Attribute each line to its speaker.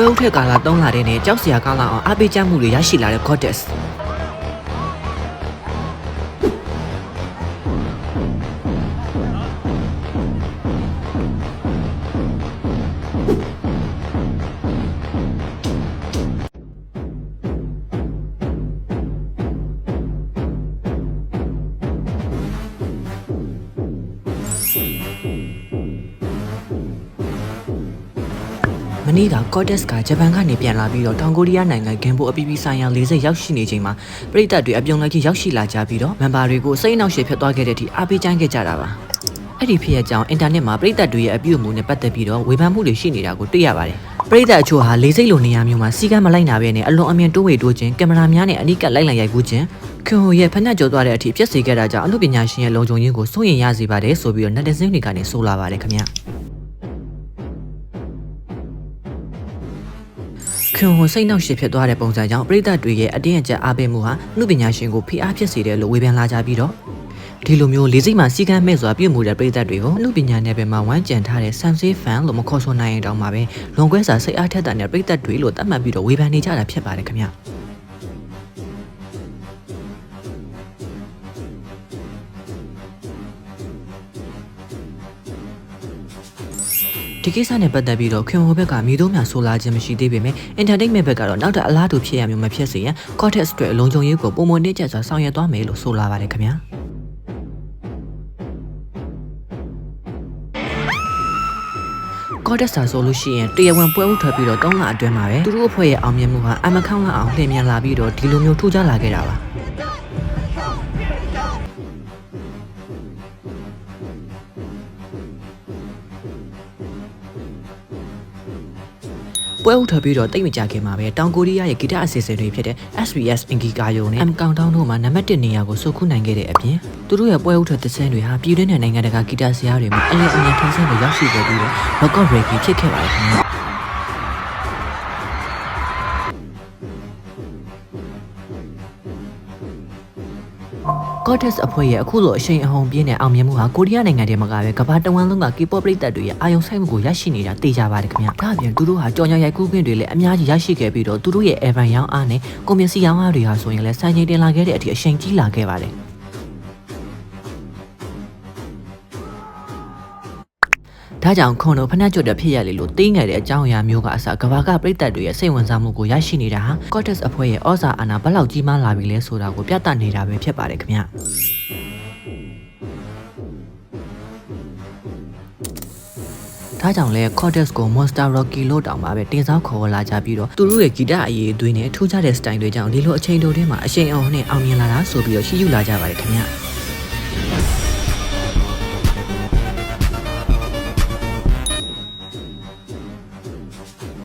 Speaker 1: ပွဲဥထက်ကာလ3လတဲ့နဲ့ကြောက်စရာကောင်းလောက်အောင်အားပေးကြမှုတွေရရှိလာတဲ့ goddess မနေ့က Cortex ကဂျပန်ကနေပြန်လာပြီးတော့တောင်ကိုရီးယားနိုင်ငံဂင်ဘိုအပီပီဆိုင်ရာ40ရောက်ရှိနေချိန်မှာပြည်သက်တွေအပြုံလိုက်ကြီးရောက်ရှိလာကြပြီးတော့မန်ဘာတွေကိုစိတ်အနှောက်အယှက်ဖြစ်သွားခဲ့တဲ့အထိအားပေးကြိုင်းခဲ့ကြတာပါအဲ့ဒီဖြစ်ရကြောင်းအင်တာနက်မှာပြည်သက်တွေရဲ့အပြုအမူနဲ့ပတ်သက်ပြီးတော့ဝေဖန်မှုတွေရှိနေတာကိုတွေ့ရပါတယ်ပြည်သက်အချို့ဟာလေးစိတ်လိုနေရာမျိုးမှာစီကံမလိုက်နာဘဲနဲ့အလွန်အမြင်တိုးဝေတိုးခြင်းကင်မရာများနဲ့အနီးကပ်လိုက်လံရိုက်ကူးခြင်းခွန်ဟိုရဲ့ဖက်နှက်ကျော်သွားတဲ့အထိပြည့်စေခဲ့တာကြောင့်အမှုပညာရှင်ရဲ့လုံခြုံရေးကိုစိုးရင်ရစေပါတယ်ဆိုပြီးတော့ netizen တွေကနေဆိုလာပါတယ်ခင်ဗျာ ခွန်ဟွန်စိတ်နှောက်ရှည်ဖြစ်သွားတဲ့ပုံစံကြောင့်ပြည်သက်တွေရဲ့အတင်းအကျပ်အားပေးမှုဟာအမှုပညာရှင်ကိုဖိအားဖြစ်စေတယ်လို့ဝေဖန်လာကြပြီးတော့ဒီလိုမျိုးလေးစိတ်မှစီကံမဲ့စွာပြုမှုတဲ့ပြည်သက်တွေကိုအမှုပညာနယ်ပယ်မှာဝမ်းကြံထားတဲ့ Samsung fan လို့မခေါ်ဆိုနိုင်ရင်တောင်မှပဲလွန်ကွဲစာစိတ်အားထက်သန်တဲ့ပြည်သက်တွေလို့သတ်မှတ်ပြီးတော့ဝေဖန်နေကြတာဖြစ်ပါတယ်ခင်ဗျာ ဒီကိစ္စနဲ့ပတ်သက်ပြီးတော့ခွန်ဟိုဘက်ကမိတို့များဆိုလာခြင်းမရှိသေးပေမဲ့ entertainment ဘက်ကတော့နောက်ထပ်အလားတူဖြစ်ရမျိုးမဖြစ်စေရန် Cortex အတွက်အလုံးစုံရေးကိုပုံမနှိမ့်ကျစွာဆောင်ရွက်သွားမယ်လို့ဆိုလာပါတယ်ခင်ဗျာကော့တက်စာဆိုလို့ရှိရင်တရားဝင်ပွဲဥထွက်ပြီးတော့၃လအတွင်းမှာပဲသူတို့အဖွဲ့ရဲ့အောင်မြင်မှုဟာအမခေါင်းလောက်အောင်လှည့်မြန်လာပြီးတော့ဒီလိုမျိုးထူးခြားလာခဲ့တာပါ ပွဲဥထွက်ပြီးတော့တိတ်မကြခင်မှာပဲတောင်ကိုရီးယားရဲ့ဂီတအစီအစဉ်တွေဖြစ်တဲ့ SBS Ingiga ယုံနဲ့ M Countdown တို့မှာနံပါတ်1နေရာကိုစုခုနိုင်ခဲ့တဲ့အပြင်သူတို့ရဲ့ပွဲဥထွက်သစင်းတွေဟာပြည်တွင်းနဲ့နိုင်ငံတကာဂီတဆရာတွေမှာအလင်းအမြင်ထင်ရှားကိုရောက်ရှိခဲ့ပြီးတော့ Record Breaking ဖြစ်ခဲ့ပါတယ်ခင်ဗျာ Cortex အဖွဲ့ရဲ့အခုလိုအရှိန်အဟုန်ပြင်းတဲ့အောင်မြင်မှုဟာကိုရီးယားနိုင်ငံတည်းမှာကပဲကမ္ဘာတဝန်းလုံးက K-pop ပရိသတ်တွေရဲ့အာရုံစိုက်မှုကိုရရှိနေတာသိကြပါတယ်ခင်ဗျာ။ဒါအပြင်သူတို့ဟာကြော်ညာရိုက်ကူးခွင့်တွေလည်းအများကြီးရရှိခဲ့ပြီးတော့သူတို့ရဲ့ Evan ရောင်းအားနဲ့ကွန်ပျူစီရောင်းအားတွေဟာဆိုရင်လည်းစံချိန်တင်လာခဲ့တဲ့အထိအရှိန်ကြီးလာခဲ့ပါတယ်။ ဒါကြောင့်ခွန်တို့ဖနှက်ကျွတ်တဲ့ဖြစ်ရလေလို့တင်းငယ်တဲ့အကြောင်းအရာမျိုးကအစကဘာကပြည်သက်တွေရဲ့စိတ်ဝင်စားမှုကိုရရှိနေတာဟာ Cortex အဖွဲ့ရဲ့ဩဇာအာဏာဘယ်လောက်ကြီးမားလာပြီလဲဆိုတာကိုပြသနေတာပဲဖြစ်ပါတယ်ခင်ဗျာဒါကြောင့်လဲ Cortex ကို Monster Rocky လို့တောင်ပါပဲတင်စားခေါ်လာကြပြီးတော့သူတို့ရဲ့ဂီတအရေးအသွေးနဲ့ထူးခြားတဲ့ style တွေကြောင့်ဒီလိုအချိန်တိုထဲမှာအရှိန်အောင်နဲ့အောင်မြင်လာတာဆိုပြီးတော့ရှိယူလာကြပါတယ်ခင်ဗျာ